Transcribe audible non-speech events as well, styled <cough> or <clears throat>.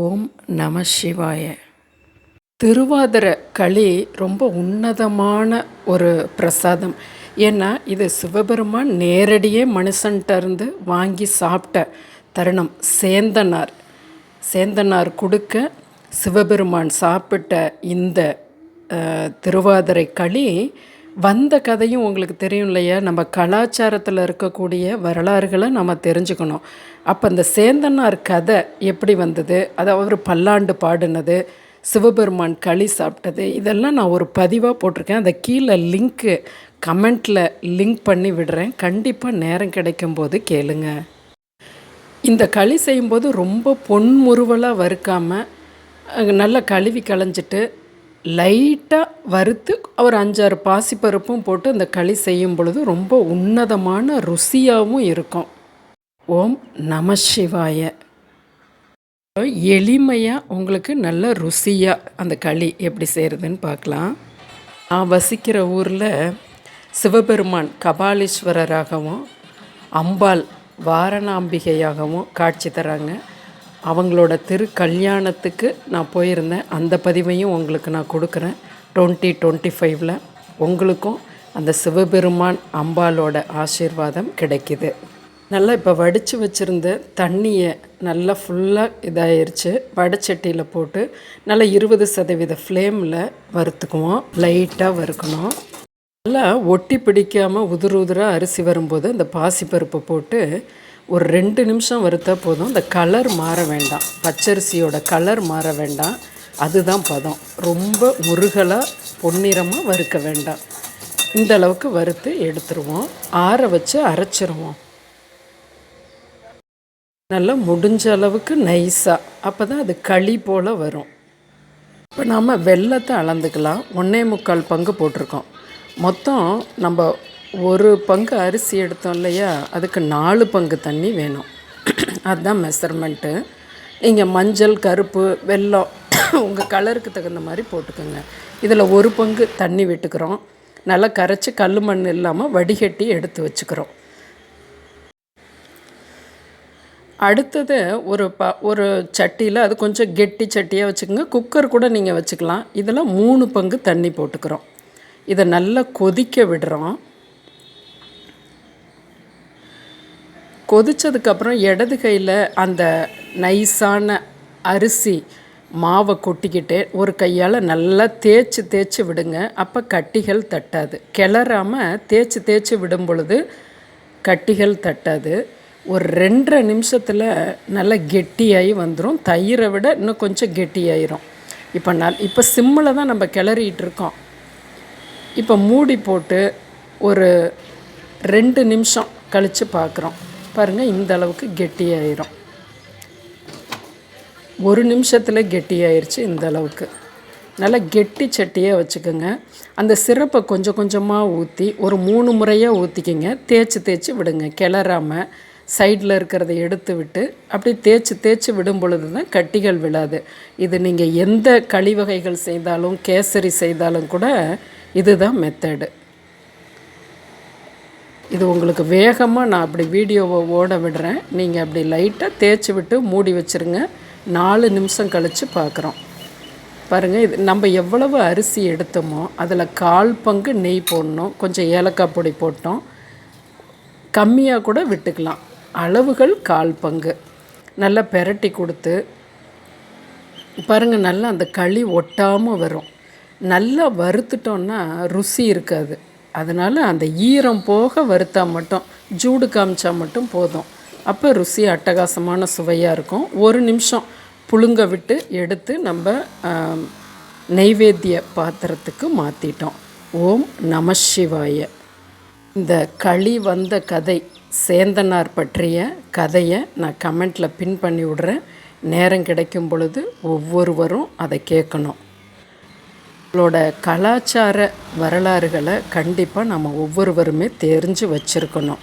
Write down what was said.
ஓம் நம சிவாய. திருவாதிர களி ரொம்ப உன்னதமான ஒரு பிரசாதம். ஏன்னா இது சிவபெருமான் நேரடியே மனுஷன்ட்ட இருந்து வாங்கி சாப்பிட்ட தருணம். சேந்தனார். சேந்தனார் கொடுக்க சிவபெருமான் சாப்பிட்ட இந்த திருவாதிரை களி வந்த கதையும் உங்களுக்கு தெரியும் இல்லையா? நம்ம கலாச்சாரத்தில் இருக்கக்கூடிய வரலாறுகளை நம்ம தெரிஞ்சுக்கணும். அப்போ இந்த சேந்தனார் கதை எப்படி வந்தது? அதை அவர் பல்லாண்டு பாடினது சிவபெருமான் களி சாப்பிட்டது இதெல்லாம் நான் ஒரு பதிவாக போட்டிருக்கேன். அந்த கீழே லிங்க்கு கமெண்ட்டில் லிங்க் பண்ணி விடுறேன். கண்டிப்பாக நேரம் கிடைக்கும்போது கேளுங்க. இந்த களி செய்யும்போது ரொம்ப பொன்முறுவலாக வறுக்காமல் நல்லா கழுவி களைஞ்சிட்டு லைட்டாக வறுத்து ஒரு அஞ்சாறு பாசிப்பருப்பும் போட்டு அந்த களி செய்யும் பொழுது ரொம்ப உன்னதமான ருசியாகவும் இருக்கும். ஓம் நம சிவாய. எளிமையாக உங்களுக்கு நல்ல ருசியாக அந்த களி எப்படி செய்கிறதுன்னு பார்க்கலாம். நான் வசிக்கிற ஊரில் சிவபெருமான் கபாலீஸ்வரராகவும் அம்பாள் வாரணாம்பிகையாகவும் காட்சி தராங்க. அவங்களோட திரு கல்யாணத்துக்கு நான் போயிருந்தேன். அந்த பதிவையும் உங்களுக்கு நான் கொடுக்குறேன். டுவெண்ட்டி டுவெண்ட்டி ஃபைவ்ல உங்களுக்கும் அந்த சிவபெருமான் அம்பாலோட ஆசீர்வாதம் கிடைக்குது. நல்லா இப்போ வடித்து வச்சுருந்த தண்ணியை நல்லா ஃபுல்லாக இதாயிருச்சு. வடச்சட்டியில் போட்டு நல்லா இருபது சதவீத ஃப்ளேமில் வறுத்துக்குவோம். லைட்டாக வறுக்கணும். நல்லா ஒட்டி பிடிக்காமல் உதிர் உதிராக அரிசி வரும்போது அந்த பாசிப்பருப்பை போட்டு ஒரு ரெண்டு நிமிஷம் வறுத்தா போதும். இந்த கலர் மாற வேண்டாம். பச்சரிசியோட கலர் மாற வேண்டாம். அதுதான் பதம். ரொம்ப முருகலாக பொன்னிறமாக வறுக்க வேண்டாம். இந்த அளவுக்கு வறுத்து எடுத்துருவோம். ஆற வச்சு அரைச்சிருவோம். நல்லா முடிஞ்ச அளவுக்கு நைஸாக அப்போ தான் அது களி போல் வரும். இப்போ நாம் வெள்ளத்தை அளந்துக்கலாம். ஒன்றே முக்கால் பங்கு போட்டிருக்கோம். மொத்தம் நம்ம ஒரு பங்கு அரிசி எடுத்தோம் இல்லையா? அதுக்கு நாலு பங்கு தண்ணி வேணும். <clears throat> அதுதான் மெஷர்மெண்ட்டு நீங்கள் மஞ்சள் கருப்பு வெல்லம் உங்கள் கலருக்கு தகுந்த மாதிரி போட்டுக்கோங்க. இதில் ஒரு பங்கு தண்ணி விட்டுக்கிறோம். நல்லா கரைச்சி கல் மண் இல்லாமல் வடிகட்டி எடுத்து வச்சுக்கிறோம். அடுத்தது ஒரு ப ஒரு சட்டியில் அது கொஞ்சம் கெட்டி சட்டியாக வச்சுக்கோங்க. குக்கர் கூட நீங்கள் வச்சுக்கலாம். இதில் மூணு பங்கு தண்ணி போட்டுக்கிறோம். இதை நல்லா கொதிக்க விடுறோம். கொதித்ததுக்கப்புறம் இடது கையில் அந்த நைஸான அரிசி மாவை கொட்டிக்கிட்டு ஒரு கையால் நல்லா தேய்ச்சி தேய்ச்சி விடுங்க. அப்போ கட்டிகள் தட்டாது. கிளறாமல் தேய்ச்சி தேய்ச்சி விடும் பொழுது கட்டிகள் தட்டாது. ஒரு ரெண்டரை நிமிஷத்தில் நல்லா கெட்டியாகி வந்துடும் தயிரை விட இன்னும் கொஞ்சம் கெட்டியாயிரும். இப்போ நல் இப்போ சிம்மில் தான் நம்ம கிளறிட்டு இருக்கோம். இப்போ மூடி போட்டு ஒரு ரெண்டு நிமிஷம் கழித்து பார்க்குறோம் பாருங்கள் இந்த அளவுக்கு கெட்டியாயிரும். ஒரு நிமிஷத்தில் கெட்டியாயிருச்சு இந்த அளவுக்கு. நல்லா கெட்டி சட்டியாக வச்சுக்கோங்க. அந்த சிரப்பை கொஞ்சம் கொஞ்சமாக ஊற்றி ஒரு மூணு முறையாக ஊற்றிக்கிங்க தேய்ச்சி தேய்ச்சி விடுங்க. கிளறாமல் சைடில் இருக்கிறத எடுத்து விட்டு அப்படி தேய்ச்சி தேய்ச்சி விடும் பொழுது தான் கட்டிகள் விழாது. இது நீங்கள் எந்த களி வகைகள் செய்தாலும் கேசரி செய்தாலும் கூட இதுதான் மெத்தடு இது உங்களுக்கு வேகமாக நான் அப்படி வீடியோவை ஓட விடுறேன். நீங்கள் அப்படி லைட்டாக தேய்ச்சி விட்டு மூடி வச்சுருங்க. நாலு நிமிஷம் கழித்து பார்க்குறோம். பாருங்கள் இது நம்ம எவ்வளவு அரிசி எடுத்தோமோ அதில் கால் பங்கு நெய் போடணும் கொஞ்சம் ஏலக்காய் பொடி போட்டோம். கம்மியாக கூட விட்டுக்கலாம். அளவுகள் கால் பங்கு. நல்லா பெரட்டி கொடுத்து பாருங்கள் நல்லா அந்த களி ஒட்டாமல் வரும். நல்லா வறுத்துட்டோன்னா ருசி இருக்காது. அதனால் அந்த ஈரம் போக வறுத்தா மட்டும் ஜூடு காமிச்சா மட்டும் போதும். அப்போ ருசி அட்டகாசமான சுவையாக இருக்கும். ஒரு நிமிஷம் புழுங்க விட்டு எடுத்து நம்ம நெய்வேத்திய பாத்திரத்துக்கு மாற்றிட்டோம் ஓம் நம சிவாய. இந்த களி வந்த கதை சேந்தனார் பற்றிய கதையை நான் கமெண்ட்டில் பின் பண்ணி விடுறேன். நேரம் கிடைக்கும் பொழுது ஒவ்வொருவரும் அதை கேட்கணும். நம்மளோட கலாச்சார வரலாறுகளை கண்டிப்பாக நம்ம ஒவ்வொருவருமே தெரிஞ்சு வச்சுருக்கணும்.